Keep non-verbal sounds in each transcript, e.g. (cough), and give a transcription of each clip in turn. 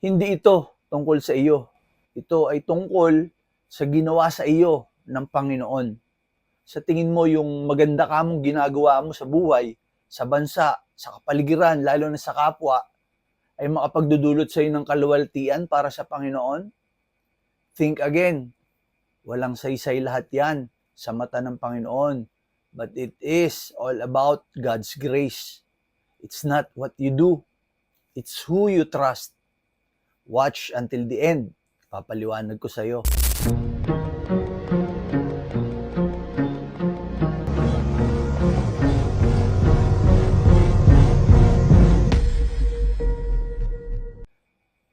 Hindi ito tungkol sa iyo. Ito ay tungkol sa ginawa sa iyo ng Panginoon. Sa tingin mo yung maganda ka mong ginagawa mo sa buhay, sa bansa, sa kapaligiran, lalo na sa kapwa, ay makapagdudulot sa iyo ng kaluwaltian para sa Panginoon? Think again. Walang saysay lahat yan sa mata ng Panginoon. But it is all about God's grace. It's not what you do. It's who you trust. Watch until the end. Papaliwanag ko sa iyo.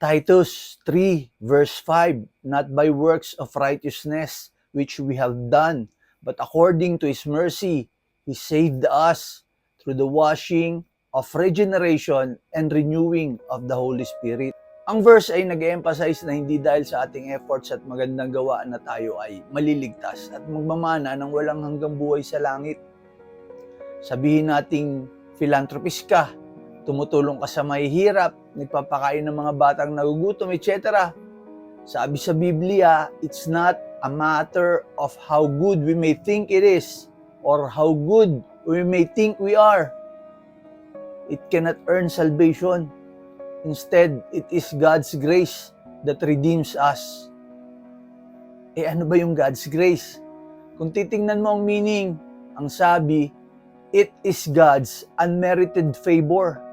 Titus 3 verse 5 Not by works of righteousness which we have done but according to his mercy he saved us through the washing of regeneration and renewing of the Holy Spirit. Ang verse ay nag-emphasize na hindi dahil sa ating efforts at magandang gawa na tayo ay maliligtas at magmamana ng walang hanggang buhay sa langit. Sabihin nating philanthropist ka, tumutulong ka sa mahihirap, nagpapakain ng mga batang nagugutom, etc. Sabi sa Biblia, it's not a matter of how good we may think it is or how good we may think we are. It cannot earn salvation. Instead, it is God's grace that redeems us. Eh ano ba yung God's grace? Kung titingnan mo ang meaning, ang sabi, it is God's unmerited favor.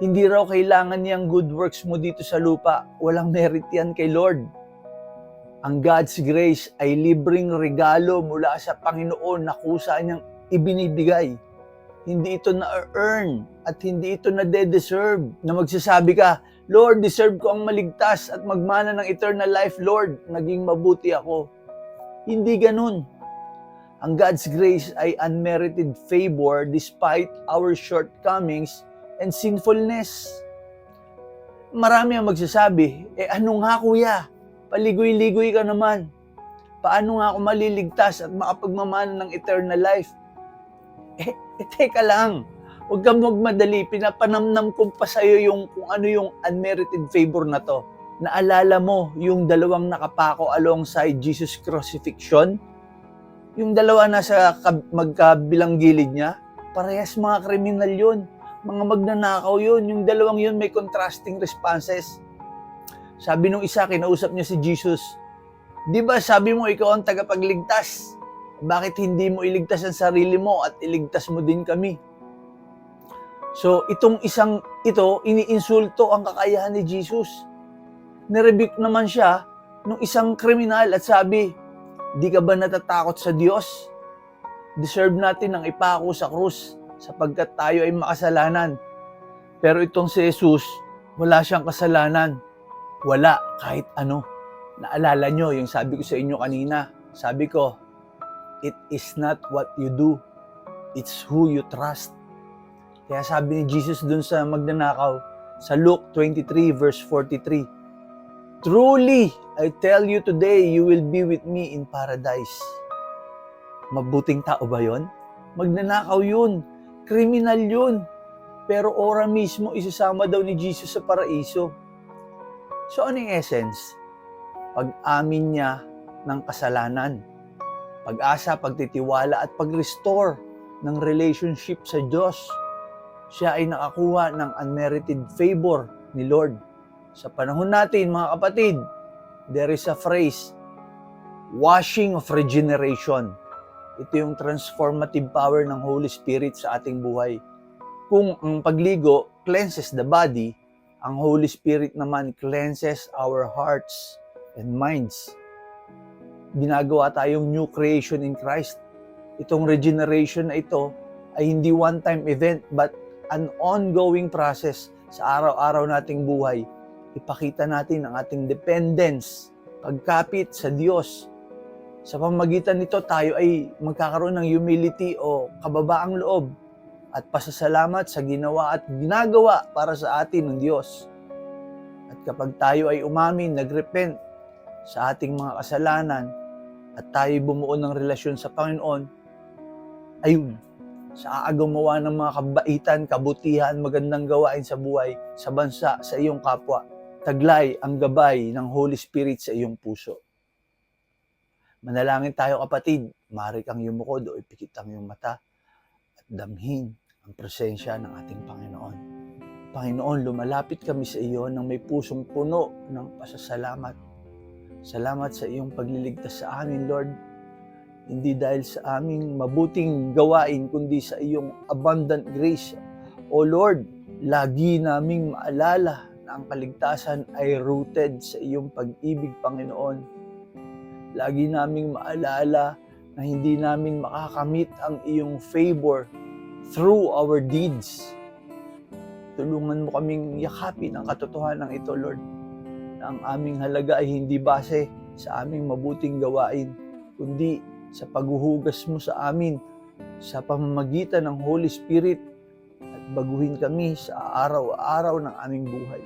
Hindi raw kailangan niyang good works mo dito sa lupa. Walang merit yan kay Lord. Ang God's grace ay libreng regalo mula sa Panginoon na kusa niyang ibinibigay. Hindi ito na-earn at hindi ito na-deserve na magsasabi ka, Lord, deserve ko ang maligtas at magmana ng eternal life, Lord, naging mabuti ako. Hindi ganun. Ang God's grace ay unmerited favor despite our shortcomings and sinfulness. Marami ang magsasabi, eh ano nga kuya, paligoy-ligoy ka naman. Paano nga ako maliligtas at makapagmamana ng eternal life? Eh, (laughs) eh teka lang, huwag kang magmadali, pinapanamnam ko pa sa'yo yung kung ano yung unmerited favor na to. Naalala mo yung dalawang nakapako alongside Jesus crucifixion? Yung dalawa nasa kab- magkabilang gilid niya? Parehas mga kriminal yun mga magnanakaw yun. Yung dalawang yun may contrasting responses. Sabi nung isa, kinausap niya si Jesus, Di ba sabi mo ikaw ang tagapagligtas? Bakit hindi mo iligtas ang sarili mo at iligtas mo din kami? So, itong isang ito, iniinsulto ang kakayahan ni Jesus. Nirebuke naman siya nung isang kriminal at sabi, Di ka ba natatakot sa Diyos? Deserve natin ang ipako sa krus sapagkat tayo ay makasalanan. Pero itong si Jesus, wala siyang kasalanan. Wala kahit ano. Naalala nyo yung sabi ko sa inyo kanina. Sabi ko, it is not what you do. It's who you trust. Kaya sabi ni Jesus dun sa magnanakaw, sa Luke 23 verse 43, Truly, I tell you today, you will be with me in paradise. Mabuting tao ba yon? Magnanakaw yun. Kriminal yun. Pero ora mismo isasama daw ni Jesus sa paraiso. So ano yung essence? Pag-amin niya ng kasalanan. Pag-asa, pagtitiwala at pag-restore ng relationship sa Diyos. Siya ay nakakuha ng unmerited favor ni Lord. Sa panahon natin, mga kapatid, there is a phrase, washing of regeneration. Ito yung transformative power ng Holy Spirit sa ating buhay. Kung ang pagligo cleanses the body, ang Holy Spirit naman cleanses our hearts and minds. Ginagawa tayong new creation in Christ. Itong regeneration na ito ay hindi one-time event but an ongoing process sa araw-araw nating buhay. Ipakita natin ang ating dependence, pagkapit sa Diyos, sa pamagitan nito, tayo ay magkakaroon ng humility o kababaang loob at pasasalamat sa ginawa at ginagawa para sa atin ng Diyos. At kapag tayo ay umamin, nagrepent sa ating mga kasalanan at tayo bumuo ng relasyon sa Panginoon, ayun, sa aagaw ng mga kabaitan, kabutihan, magandang gawain sa buhay, sa bansa, sa iyong kapwa, taglay ang gabay ng Holy Spirit sa iyong puso. Manalangin tayo kapatid, maaari kang yumukod o ipikit ang iyong mata at damhin ang presensya ng ating Panginoon. Panginoon, lumalapit kami sa iyo nang may pusong puno ng pasasalamat. Salamat sa iyong pagliligtas sa amin, Lord. Hindi dahil sa aming mabuting gawain, kundi sa iyong abundant grace. O Lord, lagi naming maalala na ang kaligtasan ay rooted sa iyong pag-ibig, Panginoon. Lagi naming maalala na hindi namin makakamit ang iyong favor through our deeds. Tulungan mo kaming yakapin ang katotohanan ito, Lord, ang aming halaga ay hindi base sa aming mabuting gawain, kundi sa paghuhugas mo sa amin sa pamamagitan ng Holy Spirit at baguhin kami sa araw-araw ng aming buhay.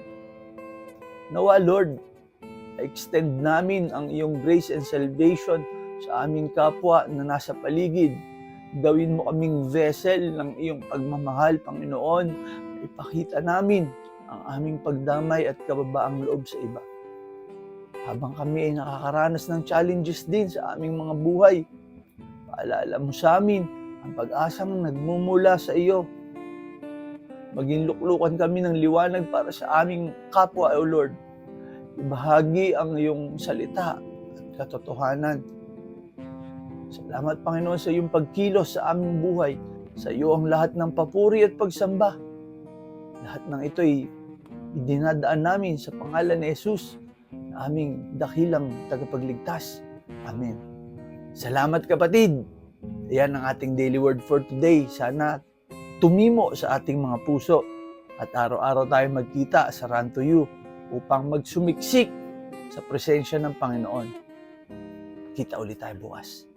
Nawa, Lord, extend namin ang iyong grace and salvation sa aming kapwa na nasa paligid. Gawin mo kaming vessel ng iyong pagmamahal, Panginoon. Ipakita namin ang aming pagdamay at kababaang loob sa iba. Habang kami ay nakakaranas ng challenges din sa aming mga buhay, paalala mo sa amin ang pag-asang nagmumula sa iyo. Maging luklukan kami ng liwanag para sa aming kapwa, O Lord. Ibahagi ang iyong salita at katotohanan. Salamat, Panginoon, sa iyong pagkilos sa aming buhay. Sa iyo ang lahat ng papuri at pagsamba. Lahat ng ito'y dinadaan namin sa pangalan ni Jesus na aming dakilang tagapagligtas. Amen. Salamat kapatid. Yan ang ating daily word for today. Sana tumimo sa ating mga puso at araw-araw tayo magkita sa Run to You upang magsumiksik sa presensya ng Panginoon. Kita ulit tayo bukas.